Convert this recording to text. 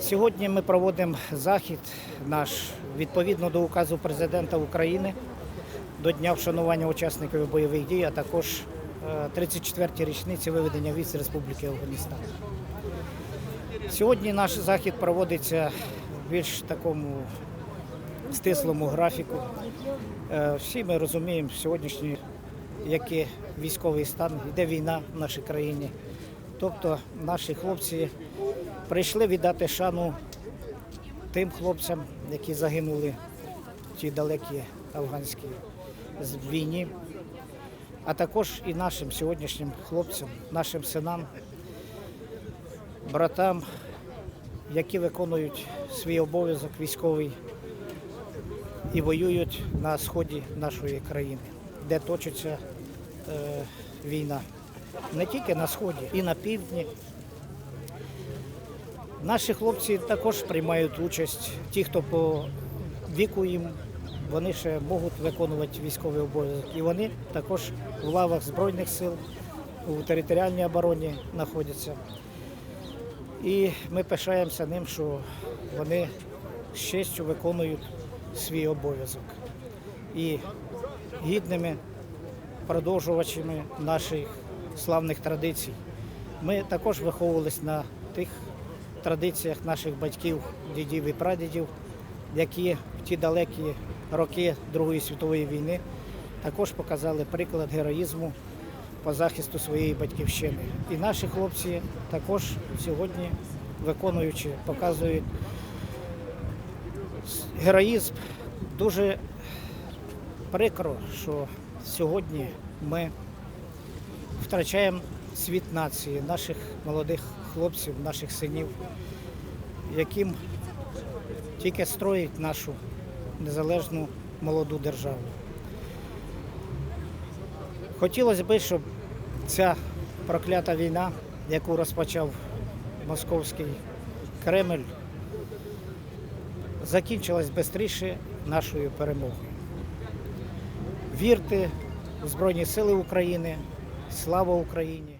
Сьогодні ми проводимо захід наш відповідно до указу президента України до Дня вшанування учасників бойових дій, а також е, 34-ті річниці виведення військ Республіки Афганістан. Сьогодні наш захід проводиться в більш такому стислому графіку. Е, Всі ми розуміємо сьогоднішній, який військовий стан, йде війна в нашій країні. Тобто наші хлопці прийшли віддати шану тим хлопцям, які загинули в тій далекій афганській війні, а також і нашим сьогоднішнім хлопцям, нашим синам, братам, які виконують свій обов'язок військовий і воюють на сході нашої країни, де точиться е, війна. Не тільки на сході, і на півдні. Наші хлопці також приймають участь. Ті, хто по віку їм, вони ще можуть виконувати військовий обов'язок. І вони також в лавах Збройних сил, у територіальній обороні знаходяться. І ми пишаємося ним, що вони з честю виконують свій обов'язок. І гідними продовжувачами наших славних традицій. Ми також виховувалися на тих традиціях наших батьків, дідів і прадідів, які в ті далекі роки Другої світової війни також показали приклад героїзму по захисту своєї батьківщини. І наші хлопці також сьогодні, виконуючи, показують героїзм. Дуже прикро, що сьогодні ми втрачаємо світ нації, наших молодих хлопців, наших синів, яким тільки строїть нашу незалежну молоду державу. Хотілося б, щоб ця проклята війна, яку розпочав московський Кремль, закінчилась швидше нашою перемогою. Вірте у Збройні Сили України, слава Україні!